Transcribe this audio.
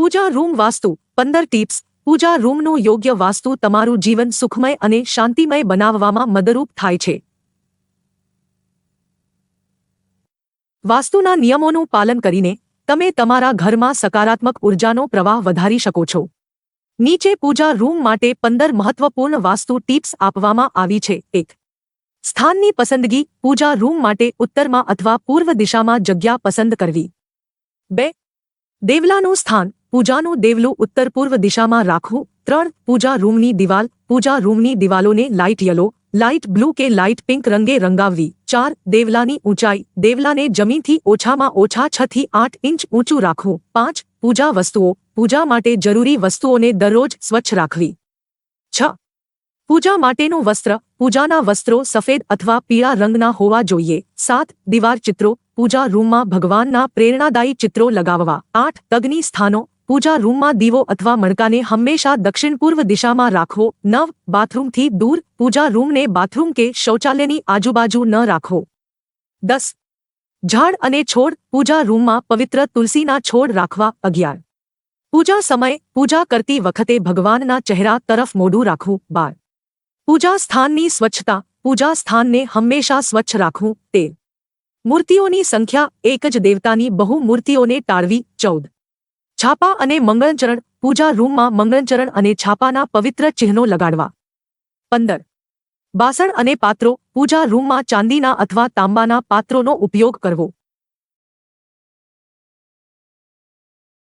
પૂજા room vastu, પંદર tips. પૂજા રૂમનું યોગ્ય વાસ્તુ તમારું જીવન સુખમય અને શાંતિમય બનાવવામાં મદદરૂપ થાય છે. વાસ્તુના નિયમોનું પાલન કરીને, તમે તમારા ઘરમાં સકારાત્મક ઉર્જાનો પ્રવાહ વધારી શકો છો. નીચે પૂજા રૂમ માટે પંદર મહત્વપૂર્ણ વાસ્તુ ટિપ્સ આપવામાં આવી છે. એક, સ્થાનની પસંદગી પૂજા રૂમ માટે ઉત્તરમાં અથવા પૂર્વ દિશામાં જગ્યા પસંદ કરવી. બે, દેવલાનું સ્થાન પૂજાનું દેવલું ઉત્તર પૂર્વ દિશામાં રાખવું. ત્રણ, પૂજા રૂમની દિવાલ. પૂજા રૂમની દિવાલોને લાઇટ યલો, લાઇટ બ્લુ કે લાઇટ પિંક રંગે રંગાવવી. ચાર, દેવલાની ઊંચાઈ. દેવલાને જમીનથી ઓછામાં ઓછા છ થી આઠ ઇંચ ઊંચું રાખવું. પાંચ, પૂજા વસ્તુઓ. પૂજા માટે જરૂરી વસ્તુઓને દરરોજ સ્વચ્છ રાખવી. છ, પૂજા માટેનું વસ્ત્ર. પૂજાના વસ્ત્રો સફેદ અથવા પીળા રંગના હોવા જોઈએ. સાત, દીવાર ચિત્રો. પૂજા રૂમમાં ભગવાનના પ્રેરણાદાયી ચિત્રો લગાવવા. આઠ તગની સ્થાનો પૂજા રૂમમાં દીવો અથવા મણકાને હંમેશા દક્ષિણ પૂર્વ દિશામાં રાખવો. નવ, બાથરૂમથી દૂર, પૂજા રૂમને બાથરૂમ કે શૌચાલયની આજુબાજુ ન રાખવો દસ, ઝાડ અને છોડ, પૂજા રૂમમાં પવિત્ર તુલસીના છોડ રાખવા. અગિયાર, પૂજા સમય પૂજા કરતી વખતે ભગવાનના ચહેરા તરફ મોઢું રાખવું. બાર, પૂજા સ્થાનની સ્વચ્છતા, પૂજા સ્થાનને હંમેશા સ્વચ્છ રાખવું. તેર, મૂર્તિઓની સંખ્યા એક જ દેવતાની બહુ મૂર્તિઓને ટાળવી. ચૌદ છાપા અને મંગળચરણ, પૂજા રૂમમાં મંગળચરણ અને છાપાના પવિત્ર ચિહ્નો લગાડવા. પંદર. બાસણ અને પાત્રો, પૂજા રૂમમાં ચાંદીના અથવા તાંબાના પાત્રોનો ઉપયોગ કરવો.